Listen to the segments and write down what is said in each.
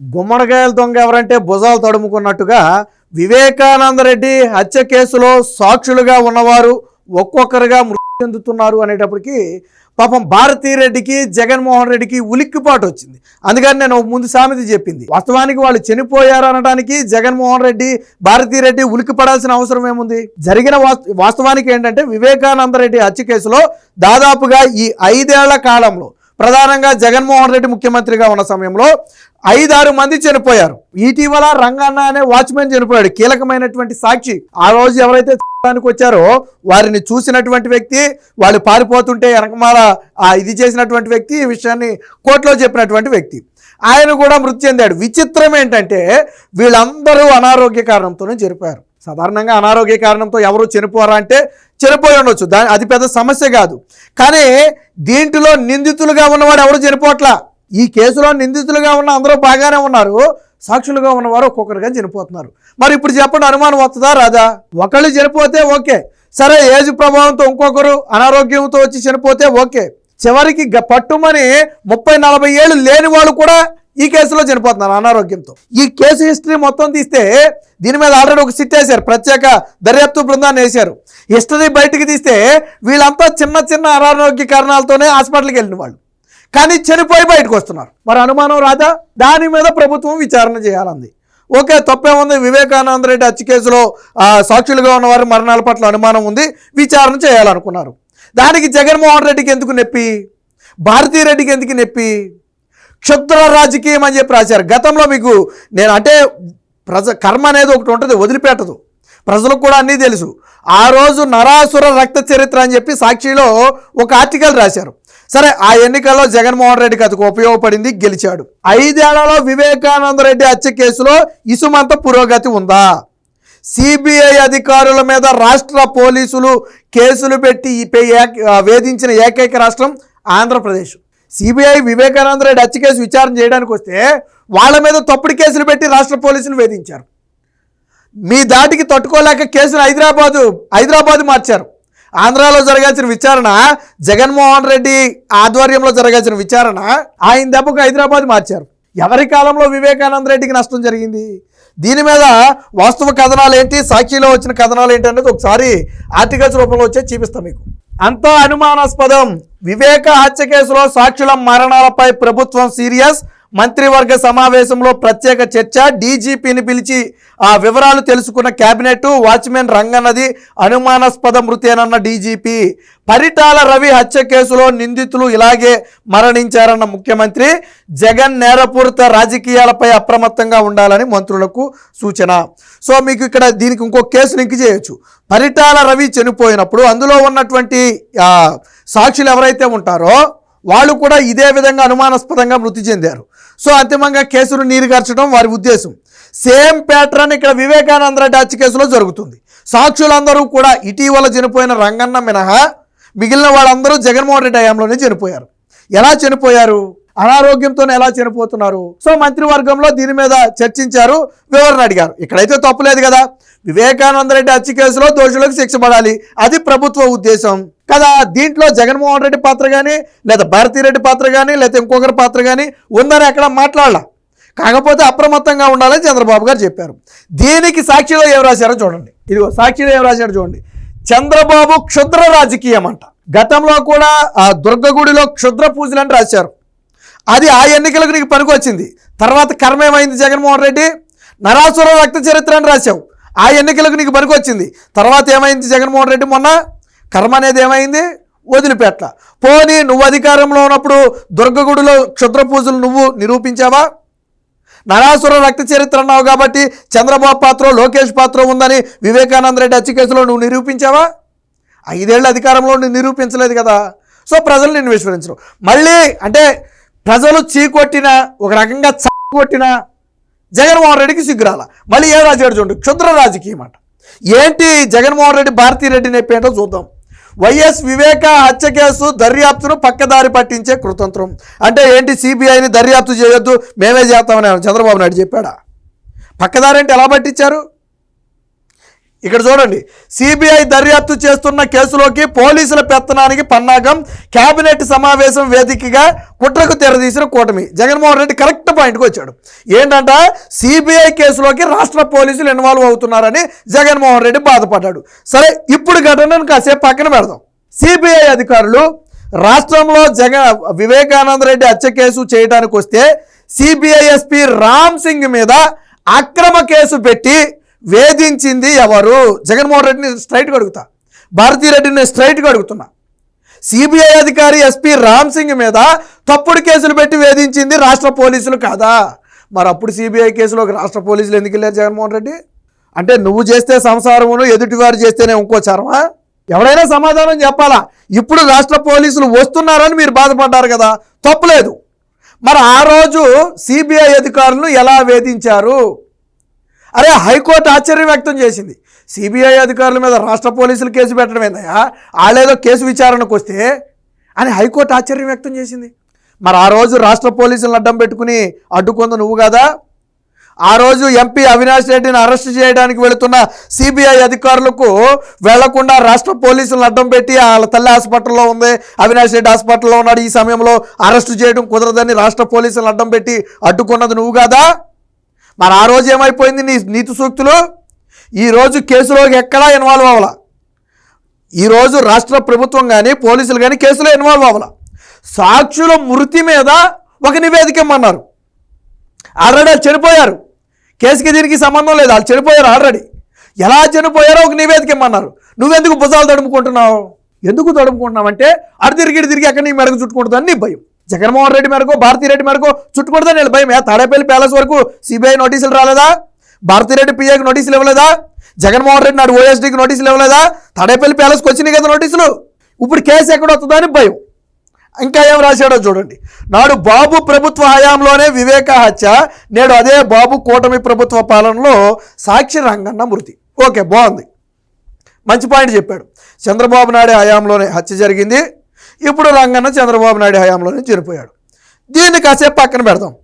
గుమ్మడికాయల దొంగ ఎవరంటే భుజాలు తడుముకున్నట్టుగా వివేకానంద రెడ్డి హత్య కేసులో సాక్షులుగా ఉన్నవారు ఒక్కొక్కరుగా మృతి చెందుతున్నారు అనేటప్పటికీ పాపం భారతీ రెడ్డికి జగన్మోహన్ రెడ్డికి ఉలిక్కిపాటు వచ్చింది. అందుకని నేను ముందు సామెత చెప్పింది. వాస్తవానికి వాళ్ళు చనిపోయారు అనడానికి జగన్మోహన్ రెడ్డి భారతీ రెడ్డి ఉలిక్కి పడాల్సిన అవసరం ఏముంది? జరిగిన వాస్త- వాస్తవానికి ఏంటంటే వివేకానంద రెడ్డి హత్య కేసులో దాదాపుగా ఈ ఐదేళ్ళ కాలంలో ప్రధానంగా జగన్మోహన్ రెడ్డి ముఖ్యమంత్రిగా ఉన్న సమయంలో ఐదారు మంది చనిపోయారు. ఇటీవల రంగన్న అనే వాచ్మెన్ చనిపోయాడు. కీలకమైనటువంటి సాక్షి. ఆ రోజు ఎవరైతే చూడడానికి వచ్చారో వారిని చూసినటువంటి వ్యక్తి వాళ్ళు పారిపోతుంటే వెనకమాల ఇది చేసినటువంటి వ్యక్తి ఈ విషయాన్ని కోర్టులో చెప్పినటువంటి వ్యక్తి. ఆయన కూడా మృతి చెందాడు. విచిత్రం ఏంటంటే వీళ్ళందరూ అనారోగ్య కారణంతోనే చనిపోయారు. సాధారణంగా అనారోగ్య కారణంతో ఎవరు చనిపోరా అంటే చనిపోయి ఉండొచ్చు. దాని అది పెద్ద సమస్య కాదు. కానీ దీంట్లో నిందితులుగా ఉన్నవాడు ఎవరు చనిపోట్లా? ఈ కేసులో నిందితులుగా ఉన్న అందరూ బాగానే ఉన్నారు. సాక్షులుగా ఉన్నవారు ఒక్కొక్కరుగా చనిపోతున్నారు. మరి ఇప్పుడు చెప్పండి అనుమానం వస్తుందా రాదా? ఒకళ్ళు చనిపోతే ఓకే. సరే ఏజ్ ప్రభావంతో ఇంకొకరు అనారోగ్యంతో వచ్చి చనిపోతే ఓకే. చివరికి గ- పట్టుమని ముప్పై నలభై ఏళ్ళు లేని వాళ్ళు కూడా ఈ కేసులో చనిపోతున్నారు అనారోగ్యంతో. ఈ కేసు హిస్టరీ మొత్తం తీస్తే దీని మీద ఆల్రెడీ ఒక సిట్ వేశారు ప్రత్యేక దర్యాప్తు బృందాన్ని వేశారు. హిస్టరీ బయటికి తీస్తే వీళ్ళంతా చిన్న చిన్న అనారోగ్య కారణాలతోనే హాస్పిటల్కి వెళ్ళిన వాళ్ళు. కానీ చనిపోయి బయటకు వస్తున్నారు. మరి అనుమానం రాదా? దాని మీద ప్రభుత్వం విచారణ చేయాలంది. ఓకే తప్పేముంది? వివేకానంద రెడ్డి హత్య కేసులో సాక్షులుగా ఉన్నవారి మరణాల పట్ల అనుమానం ఉంది విచారణ చేయాలనుకున్నారు. దానికి జగన్మోహన్ రెడ్డికి ఎందుకు నొప్పి? భారతీ రెడ్డికి ఎందుకు నొప్పి? క్షుద్ర రాజకీయం అని చెప్పి రాశారు. గతంలో మీకు నేను అంటే ప్రజ కర్మ అనేది ఒకటి ఉంటుంది వదిలిపెట్టదు. ప్రజలకు కూడా అన్నీ తెలుసు. ఆ రోజు నరాసుర రక్త చరిత్ర అని చెప్పి సాక్షిలో ఒక ఆర్టికల్ రాశారు. సరే ఆ ఎన్నికల్లో జగన్మోహన్ రెడ్డికి అతకు ఉపయోగపడింది గెలిచాడు. ఐదేళ్ళలో వివేకానంద రెడ్డి హత్య కేసులో ఇసుమంత పురోగతి ఉందా? సిబిఐ అధికారుల మీద రాష్ట్ర పోలీసులు కేసులు పెట్టి పే- వేధించిన ఏకైక రాష్ట్రం ఆంధ్రప్రదేశ్. సిబిఐ వివేకానంద రెడ్డి హత్య కేసు విచారణ చేయడానికి వస్తే వాళ్ళ మీద తప్పుడు కేసులు పెట్టి రాష్ట్ర పోలీసులు వేధించారు. మీ దాటికి తట్టుకోలేక కేసును హైదరాబాదు హైదరాబాద్ మార్చారు. ఆంధ్రాలో జరగాల్సిన విచారణ జగన్మోహన్ రెడ్డి ఆధ్వర్యంలో జరగాల్సిన విచారణ ఆయన దెబ్బకు హైదరాబాద్ మార్చారు. ఎవరి కాలంలో వివేకానంద రెడ్డికి నష్టం జరిగింది? దీని మీద వాస్తవ కథనాలు ఏంటి? సాక్షిలో వచ్చిన కథనాలు ఏంటి అనేది ఒకసారి ఆర్టికల్స్ రూపంలో వచ్చే చూపిస్తాం మీకు. అంతా అనుమానాస్పదం. వివేక హత్య కేసులో సాక్షుల మరణాలపై ప్రభుత్వం సీరియస్. మంత్రివర్గ సమావేశంలో ప్రత్యేక చర్చ డీజీపీని పిలిచి ఆ వివరాలు తెలుసుకున్న కేబినెట్ వాచ్మెన్ రంగన్నది అనుమానాస్పద మృతేనన్న డీజీపీ. పరిటాల రవి హత్య కేసులో నిందితులు ఇలాగే మరణించారన్న ముఖ్యమంత్రి. జగన్ నేరపూరిత రాజకీయాలపై అప్రమత్తంగా ఉండాలని మంత్రులకు సూచన. సో మీకు ఇక్కడ దీనికి ఇంకో కేసు లింక్ చేయొచ్చు. పరిటాల రవి చనిపోయినప్పుడు అందులో ఉన్నటువంటి సాక్షులు ఎవరైతే ఉంటారో వాళ్ళు కూడా ఇదే విధంగా అనుమానాస్పదంగా మృతి చెందారు. సో అంతిమంగా కేసును నీరుగార్చడం వారి ఉద్దేశం. సేమ్ ప్యాటర్న్ ఇక్కడ వివేకానంద డాచ్ కేసులో జరుగుతుంది. సాక్షులందరూ కూడా ఇటీవల చనిపోయిన రంగన్న మినహా మిగిలిన వాళ్ళందరూ జగన్మోహన్ రెడ్డి హయాంలోనే చనిపోయారు. ఎలా చనిపోయారు? అనారోగ్యంతో ఎలా చనిపోతున్నారు? సో మంత్రివర్గంలో దీని మీద చర్చించారు వివరణ అడిగారు. ఇక్కడైతే తప్పులేదు కదా? వివేకానంద రెడ్డి హత్య కేసులో దోషులకు శిక్ష పడాలి. అది ప్రభుత్వ ఉద్దేశం కదా? దీంట్లో జగన్మోహన్ రెడ్డి పాత్ర కానీ లేదా భారతీరెడ్డి పాత్ర కానీ లేదా ఇంకొకరి పాత్ర కానీ ఉందని అక్కడ మాట్లాడాల. కాకపోతే అప్రమత్తంగా ఉండాలని చంద్రబాబు గారు చెప్పారు. దీనికి సాక్షిలో ఏం రాశారో చూడండి. ఇదిగో సాక్షిలో ఏం రాశారో చూడండి. చంద్రబాబు క్షుద్ర రాజకీయం అంట గతంలో కూడా ఆ దుర్గగుడిలో క్షుద్ర పూజలు అని రాశారు. అది ఆ ఎన్నికలకు నీకు పనికొచ్చింది తర్వాత కర్మ ఏమైంది జగన్మోహన్ రెడ్డి? నరాసుర రక్త చరిత్ర అని రాశావు. ఆ ఎన్నికలకు నీకు పనికొచ్చింది తర్వాత ఏమైంది జగన్మోహన్ రెడ్డి మొన్న? కర్మ అనేది ఏమైంది? వదిలిపెట్ల. పోనీ నువ్వు అధికారంలో ఉన్నప్పుడు దుర్గగుడిలో క్షుద్ర పూజలు నువ్వు నిరూపించావా? నరాసుర రక్త చరిత్ర అన్నావు కాబట్టి చంద్రబాబు పాత్ర లోకేష్ పాత్ర ఉందని వివేకానంద రెడ్డి హత్య కేసులో నువ్వు నిరూపించావా? ఐదేళ్ళు అధికారంలో నువ్వు నిరూపించలేదు కదా. సో ప్రజలు నిన్ను విస్మరించరు. మళ్ళీ అంటే ప్రజలు చీకొట్టిన ఒక రకంగా కొట్టిన జగన్మోహన్ రెడ్డికి సిగ్గురాల. మళ్ళీ ఏ రాజాడు చూడండి క్షుద్ర రాజకీయం అంట ఏంటి జగన్మోహన్ రెడ్డి భారతీ రెడ్డి నొప్పి చూద్దాం. వైఎస్ వివేక హత్య కేసు దర్యాప్తును పక్కదారి పట్టించే కృతంత్రం. అంటే ఏంటి సిబిఐని దర్యాప్తు చేయొద్దు మేమే చేస్తామని చంద్రబాబు నాయుడు చెప్పాడా? పక్కదారి అంటే ఎలా పట్టించారు? ఇక్కడ చూడండి సిబిఐ దర్యాప్తు చేస్తున్న కేసులోకి పోలీసుల పెత్తనానికి పన్నాగం కేబినెట్ సమావేశం వేదికగా కుట్రకు తెరదీసిన కూటమి. జగన్మోహన్ రెడ్డి కరెక్ట్ పాయింట్కి వచ్చాడు. ఏంటంట సిబిఐ కేసులోకి రాష్ట్ర పోలీసులు ఇన్వాల్వ్ అవుతున్నారని జగన్మోహన్ రెడ్డి బాధపడ్డాడు. సరే ఇప్పుడు ఘటనను కాసేపు పక్కన పెడదాం. సిబిఐ అధికారులు రాష్ట్రంలో జగన్ వివేకానంద రెడ్డి హత్య కేసు చేయడానికి వస్తే సిబిఐ ఎస్పీ రామ్ సింగ్ మీద అక్రమ కేసు పెట్టి వేధించింది ఎవరు? జగన్మోహన్ రెడ్డిని స్ట్రైట్గా అడుగుతా. భారతీ రెడ్డిని స్ట్రైట్గా అడుగుతున్నా. సిబిఐ అధికారి ఎస్పీ రామ్ సింగ్ మీద తప్పుడు కేసులు పెట్టి వేధించింది రాష్ట్ర పోలీసులు కాదా? మరి అప్పుడు సిబిఐ కేసులోకి రాష్ట్ర పోలీసులు ఎందుకు వెళ్ళారు జగన్మోహన్ రెడ్డి? అంటే నువ్వు చేస్తే సంసారమును ఎదుటివారు చేస్తేనే ఇంకో చర్మ? ఎవడైనా సమాధానం చెప్పాలా? ఇప్పుడు రాష్ట్ర పోలీసులు వస్తున్నారని మీరు బాధపడ్డారు కదా. తప్పులేదు. మరి ఆ రోజు సిబిఐ అధికారులను ఎలా వేధించారు? అరే హైకోర్టు ఆశ్చర్యం వ్యక్తం చేసింది. సిబిఐ అధికారుల మీద రాష్ట్ర పోలీసులు కేసు పెట్టడం ఏందయ్యా? వాళ్ళేదో కేసు విచారణకు వస్తే అని హైకోర్టు ఆశ్చర్యం వ్యక్తం చేసింది. మరి ఆ రోజు రాష్ట్ర పోలీసులను అడ్డం పెట్టుకుని అడ్డుకుంది నువ్వు కదా? ఆ రోజు ఎంపీ అవినాష్ రెడ్డిని అరెస్ట్ చేయడానికి వెళుతున్న సిబిఐ అధికారులకు వెళ్ళకుండా రాష్ట్ర పోలీసులను అడ్డం పెట్టి వాళ్ళ తల్లి హాస్పిటల్లో ఉంది అవినాష్ రెడ్డి హాస్పిటల్లో ఉన్నాడు. ఈ సమయంలో అరెస్ట్ చేయడం కుదరదని రాష్ట్ర పోలీసులను అడ్డం పెట్టి అడ్డుకున్నది నువ్వు కాదా? మరి ఆ రోజు ఏమైపోయింది నీ నీతి సూక్తులు? ఈరోజు కేసులోకి ఎక్కడా ఇన్వాల్వ్ అవ్వాల. ఈరోజు రాష్ట్ర ప్రభుత్వం కానీ పోలీసులు కానీ కేసులో ఇన్వాల్వ్ అవ్వాల. సాక్షుల మృతి మీద ఒక నివేదిక ఇమ్మన్నారు. ఆల్రెడీ వాళ్ళు చనిపోయారు. కేసుకి దీనికి సంబంధం లేదు. వాళ్ళు చనిపోయారు ఆల్రెడీ ఎలా చనిపోయారో ఒక నివేదిక ఇమ్మన్నారు. నువ్వెందుకు భుజాలు తడుముకుంటున్నావు? ఎందుకు తడుముకుంటున్నావు అంటే అటు తిరిగి తిరిగి అక్కడ నీ మెడకు చుట్టుకుంటుందని నీ భయం. జగన్మోహన్ రెడ్డి మేరకు భారతీరెడ్డి మేరకు చుట్టుకుంటుందని నేను భయం. తాడేపల్లి ప్యాలెస్ వరకు సిబిఐ నోటీసులు రాలేదా? భారతీరెడ్డి పిఏకి నోటీసులు ఇవ్వలేదా? జగన్మోహన్ రెడ్డి నాడు ఓఎస్డీకి నోటీసులు ఇవ్వలేదా? తాడేపల్లి ప్యాలెస్కి వచ్చినాయి కదా నోటీసులు? ఇప్పుడు కేసు ఎక్కడ వస్తుందని భయం. ఇంకా ఏం రాశాడో చూడండి. నాడు బాబు ప్రభుత్వ హయాంలోనే వివేక హత్య నేడు అదే బాబు కూటమి ప్రభుత్వ పాలనలో సాక్షి రంగన్న మృతి. ఓకే బాగుంది. మంచి పాయింట్ చెప్పాడు. చంద్రబాబు నాయుడు హయాంలోనే హత్య జరిగింది. ఇప్పుడు రంగన్న చంద్రబాబు నాయుడు హయాంలోనే చనిపోయాడు దీన్ని కాసేపు పక్కన పెడదాం.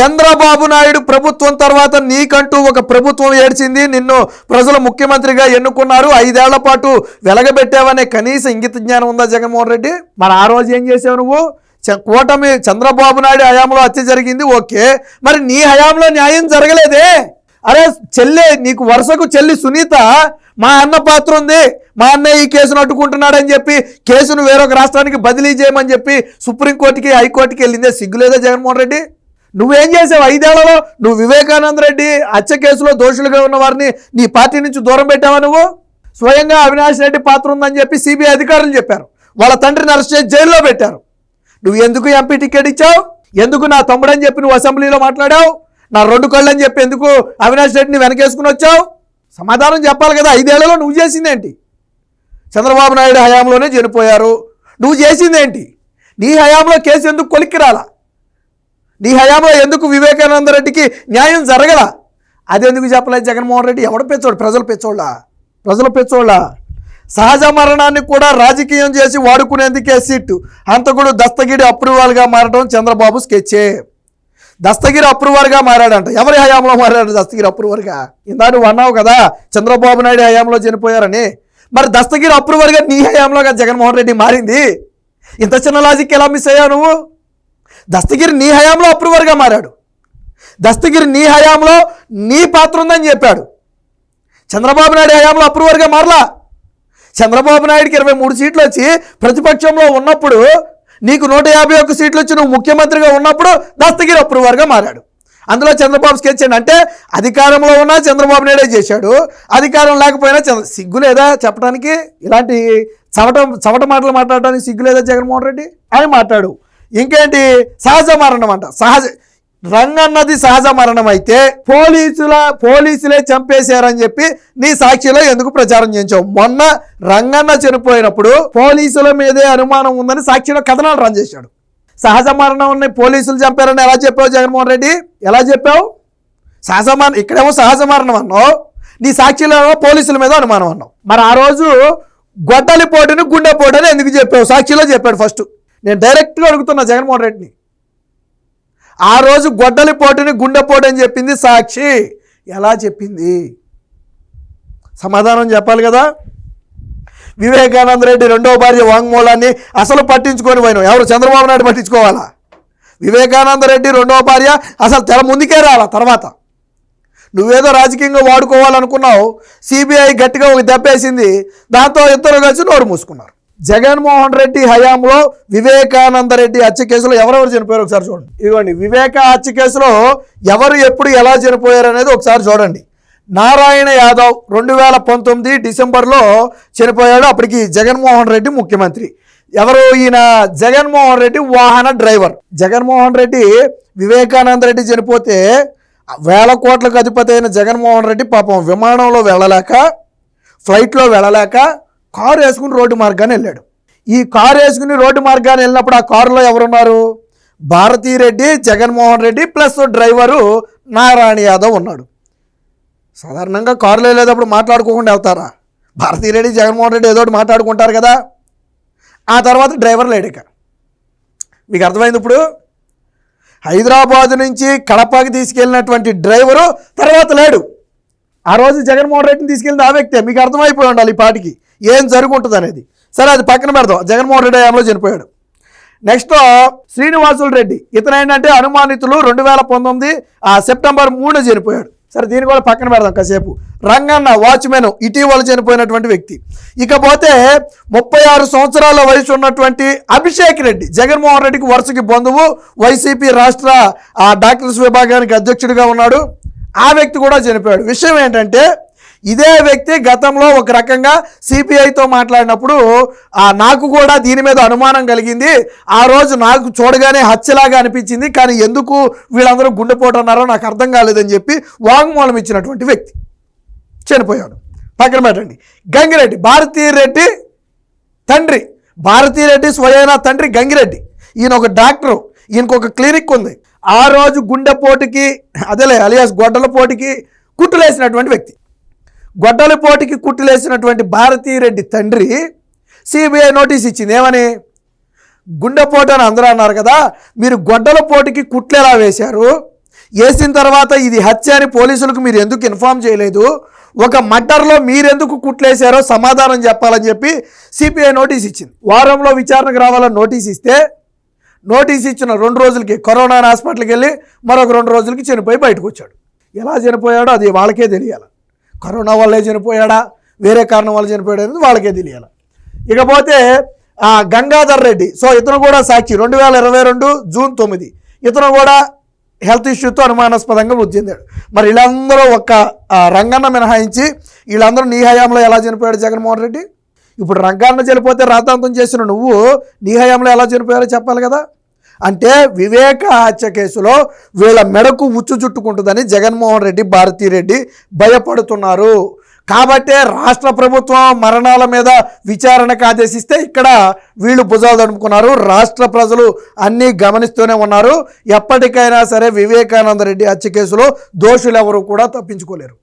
చంద్రబాబు నాయుడు ప్రభుత్వం తర్వాత నీకంటూ ఒక ప్రభుత్వం ఏడ్చింది. నిన్ను ప్రజలు ముఖ్యమంత్రిగా ఎన్నుకున్నారు. ఐదేళ్ళ పాటు వెలగబెట్టావనే కనీస ఇంగిత జ్ఞానం ఉందా జగన్మోహన్ రెడ్డి? మరి ఆ రోజు ఏం చేసావు నువ్వు? చ- కూటమి చంద్రబాబు నాయుడు హయాంలో హత్య జరిగింది. ఓకే. మరి నీ హయాంలో న్యాయం జరగలేదే. అరే చెల్లె నీకు వరుసకు చెల్లి సునీత మా అన్న పాత్ర ఉంది మా అన్నయ్య ఈ కేసును అడ్డుకుంటున్నాడని చెప్పి కేసును వేరొక రాష్ట్రానికి బదిలీ చేయమని చెప్పి సుప్రీంకోర్టుకి హైకోర్టుకి వెళ్ళిందే సిగ్గులేదా జగన్మోహన్ రెడ్డి? నువ్వేం చేసావు? ఐదేళ్ళలో నువ్వు వివేకానంద రెడ్డి హత్య కేసులో దోషులుగా ఉన్న వారిని నీ పార్టీ నుంచి దూరం పెట్టావా నువ్వు? స్వయంగా అవినాష్ రెడ్డి పాత్ర ఉందని చెప్పి సిబిఐ అధికారులు చెప్పారు. వాళ్ళ తండ్రిని అరెస్ట్ చేసి జైల్లో పెట్టారు. నువ్వు ఎందుకు ఎంపీ టికెట్ ఇచ్చావు? ఎందుకు నా తమ్ముడని చెప్పి నువ్వు అసెంబ్లీలో మాట్లాడావు? నా రెండు కళ్ళు అని చెప్పి ఎందుకు అవినాష్ రెడ్డిని వెనకేసుకుని వచ్చావు? సమాధానం చెప్పాలి కదా. ఐదేళ్ళలో నువ్వు చేసిందేంటి? చంద్రబాబు నాయుడు హయాంలోనే చనిపోయారు నువ్వు చేసిందేంటి? నీ హయాంలో కేసు ఎందుకు కొలిక్కి రాలా నీ హయాంలో ఎందుకు వివేకానంద రెడ్డికి న్యాయం జరగల? అదెందుకు చెప్పలేదు జగన్మోహన్ రెడ్డి? ఎవడ పెచ్చోడు ప్రజలు పెచ్చోళ్ళ ప్రజలు పెచ్చోళ్ళ సహజ మరణాన్ని కూడా రాజకీయం చేసి వాడుకునేందుకే సీటు. హంతకుడు దస్తగిరి అప్రూవల్గా మారడం చంద్రబాబు స్కెచ్చే. దస్తగిరి అప్రూవర్గా మారాడంట. ఎవరి హయాంలో మారాడు దస్తగిరి అప్రూవర్గా? ఇందా నువ్వు అన్నావు కదా చంద్రబాబు నాయుడు హయాంలో చనిపోయారని. మరి దస్తగిరి అప్రూవర్గా నీ హయాంలో జగన్మోహన్ రెడ్డి మారింది? ఇంత చిన్న లాజిక్ ఎలా మిస్ అయ్యావు నువ్వు? దస్తగిరి నీ హయాంలో అప్రూవర్గా మారాడు. దస్తగిరి నీ హయాంలో నీ పాత్ర ఉందని చెప్పాడు. చంద్రబాబు నాయుడు హయాంలో అప్రూవర్గా మారలా? చంద్రబాబు నాయుడుకి ఇరవై మూడు సీట్లు వచ్చి ప్రతిపక్షంలో ఉన్నప్పుడు నీకు నూట యాభై ఒక్క సీట్లు వచ్చి నువ్వు ముఖ్యమంత్రిగా ఉన్నప్పుడు దస్తగిరి అప్రూవర్గా మారాడు. అందులో చంద్రబాబు స్కెచ్ అంటే అధికారంలో ఉన్నా చంద్రబాబు నాయుడే చేశాడు అధికారం లేకపోయినా చంద్ర సిగ్గు లేదా చెప్పడానికి? ఇలాంటి చవట చవట మాటలు మాట్లాడడానికి సిగ్గు లేదా జగన్మోహన్ రెడ్డి? అని మాట్లాడు. ఇంకేంటి? సహజ మరణం అంట. సహజ రంగన్నది సహజ మరణం అయితే పోలీసుల పోలీసులే చంపేశారని చెప్పి నీ సాక్షిలో ఎందుకు ప్రచారం చేయించావు? మొన్న రంగన్న చనిపోయినప్పుడు పోలీసుల మీదే అనుమానం ఉందని సాక్షిలో కథనాలు రన్ చేశాడు. సహజ మరణం పోలీసులు చంపారని ఎలా చెప్పావు జగన్మోహన్ రెడ్డి? ఎలా చెప్పావు? సహజ మరణం ఇక్కడేమో సహజ మరణం అన్నావు. నీ సాక్షిలో పోలీసుల మీద అనుమానం అన్నావు. మరి ఆ రోజు గొడ్డలి పోటీని గుండె పోటీని ఎందుకు చెప్పావు? సాక్షిలో చెప్పాడు ఫస్ట్. నేను డైరెక్ట్గా అడుగుతున్నా జగన్మోహన్ రెడ్డిని. ఆ రోజు గొడ్డలి పోటుని గుండెపోటు అని చెప్పింది సాక్షి. ఎలా చెప్పింది? సమాధానం చెప్పాలి కదా? వివేకానంద రెడ్డి రెండవ భార్య వాంగ్మూలాన్ని అసలు పట్టించుకొని పోయిన ఎవరు? చంద్రబాబు నాయుడు పట్టించుకోవాలా? వివేకానంద రెడ్డి రెండవ భార్య అసలు తెర ముందుకే రాలా తర్వాత. నువ్వేదో రాజకీయంగా వాడుకోవాలనుకున్నావు. సిబిఐ గట్టిగా ఒక దెబ్బేసింది. దాంతో ఇద్దరు కలిసి నోరు మూసుకున్నారు. జగన్మోహన్ రెడ్డి హయాంలో వివేకానంద రెడ్డి హత్య కేసులో ఎవరెవరు చనిపోయారు ఒకసారి చూడండి. ఇదిగోండి వివేక హత్య కేసులో ఎవరు ఎప్పుడు ఎలా చనిపోయారు అనేది ఒకసారి చూడండి. నారాయణ యాదవ్ రెండు వేల పంతొమ్మిది డిసెంబర్లో చనిపోయాడు అప్పటికి జగన్మోహన్ రెడ్డి ముఖ్యమంత్రి. ఎవరు ఈయన? జగన్మోహన్ రెడ్డి వాహన డ్రైవర్. జగన్మోహన్ రెడ్డి వివేకానంద రెడ్డి చనిపోతే వేల కోట్లకు అధిపతి అయిన జగన్మోహన్ రెడ్డి పాపం విమానంలో వెళ్ళలేక ఫ్లైట్లో వెళ్ళలేక కారు వేసుకుని రోడ్డు మార్గాన్ని వెళ్ళాడు. ఈ కారు వేసుకుని రోడ్డు మార్గాన్ని వెళ్ళినప్పుడు ఆ కారులో ఎవరున్నారు? భారతీరెడ్డి జగన్మోహన్ రెడ్డి ప్లస్ డ్రైవరు నారాయణ యాదవ్ ఉన్నాడు. సాధారణంగా కారులో వెళ్ళేటప్పుడు మాట్లాడుకోకుండా వెళ్తారా? భారతీరెడ్డి జగన్మోహన్ రెడ్డి ఏదో ఒకటి మాట్లాడుకుంటారు కదా. ఆ తర్వాత డ్రైవర్ లేడిక మీకు అర్థమైంది ఇప్పుడు? హైదరాబాద్ నుంచి కడపకి తీసుకెళ్ళినటువంటి డ్రైవరు తర్వాత లేడు. ఆ రోజు జగన్మోహన్ రెడ్డిని తీసుకెళ్ళింది ఆ వ్యక్తే. మీకు అర్థమైపోయి ఉండాలి ఈ పాటికి. ఏం జరుగుంటుంది అనేది సరే అది పక్కన పెడదాం. జగన్మోహన్ రెడ్డి హయాంలో చనిపోయాడు. నెక్స్ట్ శ్రీనివాసులు రెడ్డి. ఇతను ఏంటంటే అనుమానితులు రెండు వేల పంతొమ్మిది ఆ సెప్టెంబర్ మూడున చనిపోయాడు. సరే దీన్ని కూడా పక్కన పెడదాం కాసేపు. రంగన్న వాచ్మెన్ ఇటీవల చనిపోయినటువంటి వ్యక్తి. ఇకపోతే ముప్పై ఆరు సంవత్సరాల వయసు ఉన్నటువంటి అభిషేక్ రెడ్డి జగన్మోహన్ రెడ్డికి వరుసకి బంధువు వైసీపీ రాష్ట్ర ఆ డాక్టర్స్ విభాగానికి అధ్యక్షుడిగా ఉన్నాడు. ఆ వ్యక్తి కూడా చనిపోయాడు. విషయం ఏంటంటే ఇదే వ్యక్తి గతంలో ఒక రకంగా సిపిఐతో మాట్లాడినప్పుడు నాకు కూడా దీని మీద అనుమానం కలిగింది. ఆ రోజు నాకు చూడగానే హత్యలాగా అనిపించింది కానీ ఎందుకు వీళ్ళందరూ గుండెపోటు అన్నారో నాకు అర్థం కాలేదని చెప్పి వాంగ్మూలం ఇచ్చినటువంటి వ్యక్తి. చనిపోయాడు. పక్కన పెట్టండి. గంగిరెడ్డి భారతీరెడ్డి తండ్రి. భారతీరెడ్డి స్వయానా తండ్రి గంగిరెడ్డి. ఈయన ఒక డాక్టరు ఈయనకు ఒక క్లినిక్ ఉంది. ఆ రోజు గుండెపోటుకి అదేలే అలియాస్ గొడ్డల పోటుకి కుట్టులేసినటువంటి వ్యక్తి. గొడ్డల పోటుకి కుట్టులేసినటువంటి భారతీరెడ్డి తండ్రి సిబిఐ నోటీస్ ఇచ్చింది. ఏమని? గుండెపోటు అని అందరూ అన్నారు కదా మీరు గొడ్డల పోటుకి కుట్లేలా వేశారు? వేసిన తర్వాత ఇది హత్య అని పోలీసులకు మీరు ఎందుకు ఇన్ఫామ్ చేయలేదు? ఒక మర్డర్లో మీరెందుకు కుట్లేశారో సమాధానం చెప్పాలని చెప్పి సిపిఐ నోటీస్ ఇచ్చింది. వారంలో విచారణకు రావాలని నోటీస్ ఇస్తే నోటీస్ ఇచ్చిన రెండు రోజులకి కరోనా హాస్పిటల్కి వెళ్ళి మరొక రెండు రోజులకి చనిపోయి బయటకు వచ్చాడు. ఎలా చనిపోయాడో అది వాళ్ళకే తెలియాలి. కరోనా వల్లే చనిపోయాడా? వేరే కారణం వల్ల చనిపోయాడు అనేది వాళ్ళకే తెలియాలి. ఇకపోతే గంగాధర్ రెడ్డి సో ఇతను కూడా సాక్షి రెండు వేల ఇరవై రెండు జూన్ తొమ్మిది. ఇతను కూడా హెల్త్ ఇష్యూతో అనుమానాస్పదంగా మృతి చెందాడు. మరి వీళ్ళందరూ ఒక్క రంగన్న మినహాయించి వీళ్ళందరూ నీ హయాంలో ఎలా చనిపోయాడు జగన్మోహన్ రెడ్డి? ఇప్పుడు రంగన్న చనిపోతే రాతాంతం చేసిన నువ్వు నీ హయాంలో ఎలా చనిపోయారో చెప్పాలి కదా? అంటే వివేక హత్య కేసులో వీళ్ళ మెడకు ఉచ్చు చుట్టుకుంటుందని జగన్మోహన్ రెడ్డి భారతీరెడ్డి భయపడుతున్నారు. కాబట్టే రాష్ట్ర ప్రభుత్వం మరణాల మీద విచారణకు ఆదేశిస్తే ఇక్కడ వీళ్ళు భుజాలు తడుముకున్నారు రాష్ట్ర ప్రజలు అన్నీ గమనిస్తూనే ఉన్నారు. ఎప్పటికైనా సరే వివేకానంద రెడ్డి హత్య కేసులో దోషులు ఎవరు కూడా తప్పించుకోలేరు.